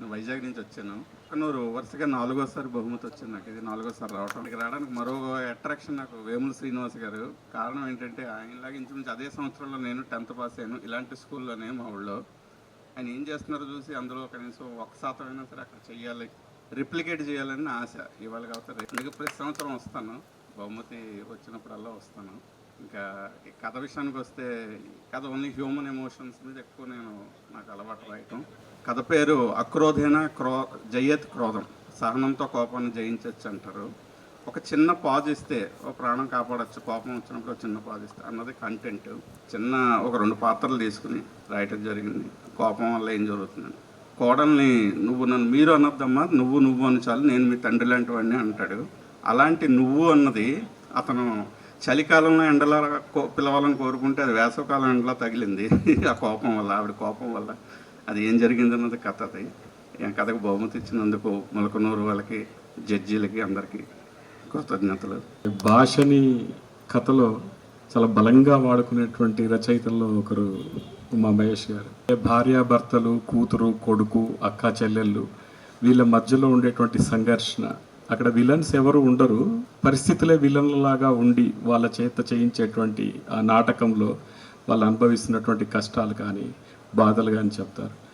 నేను వైజాగ్ నుంచి వచ్చాను. కన్నూరు వరుసగా నాలుగోసారి బహుమతి వచ్చింది నాకు. ఇది నాలుగోసారి రావటం ఇక్కడికి రావడానికి మరో అట్రాక్షన్ నాకు వేముల శ్రీనివాస్ గారు. కారణం ఏంటంటే ఆయనలాగా ఇంచుమించు అదే సంవత్సరంలో నేను టెన్త్ పాస్ అయ్యాను. ఇలాంటి స్కూల్లోనే మా ఊళ్ళో. ఆయన ఏం చేస్తున్నారో చూసి అందులో కనీసం ఒక శాతం అయినా సరే అక్కడ చేయాలి రిప్లికేట్ చేయాలని ఆశ. ఇవాళ కాబట్టి రేపు ప్రతి సంవత్సరం వస్తాను. బహుమతి వచ్చినప్పుడల్లా వస్తాను. ఇంకా కథ విషయానికి వస్తే కథ ఓన్లీ హ్యూమన్ ఎమోషన్స్ మీద ఎక్కువ నేను నాకు అలవాటు రాయటం. కథ పేరు అక్రోధేన క్రో జయత్ క్రోధం. సహనంతో కోపాన్ని జయించవచ్చు అంటారు. ఒక చిన్న పాజ్ ఇస్తే ఒక ప్రాణం కాపాడచ్చు కోపం వచ్చినప్పుడు చిన్న పాజ్ ఇస్తే అన్నది కంటెంట్ చిన్న ఒక రెండు పాత్రలు తీసుకుని రాయటం జరిగింది. కోపం వల్ల ఏం జరుగుతుందని కోడల్ని నువ్వు నన్ను మీరు అనొద్దమ్మా నువ్వు నువ్వు అని చాలు నేను మీ తండ్రి లాంటి వాడిని అంటాడు. అలాంటి నువ్వు అన్నది అతను చలికాలంలో ఎండలో కో- పిలవాలని కోరుకుంటే అది వేసవకాలం ఎండలా తగిలింది. ఆ కోపం వల్ల ఆవిడ కోపం వల్ల అది ఏం జరిగింది అన్నది కథ అది. ఆ కథకు బహుమతి ఇచ్చినందుకు ములకనూరు వాళ్ళకి జడ్జీలకి అందరికీ కృతజ్ఞతలు. భాషని కథలో చాలా బలంగా వాడుకునేటువంటి రచయితల్లో ఒకరు ఉమా మహేష్ గారు. భార్యాభర్తలు కూతురు కొడుకు అక్క చెల్లెళ్ళు వీళ్ళ మధ్యలో ఉండేటువంటి సంఘర్షణ అక్కడ విలన్స్ ఎవరు ఉండరు. పరిస్థితులే విలన్లలాగా ఉండి వాళ్ళ చేత చేయించేటువంటి ఆ నాటకంలో వాళ్ళు అనుభవిస్తున్నటువంటి కష్టాలు కానీ బాధలు కానీ చెప్తారు.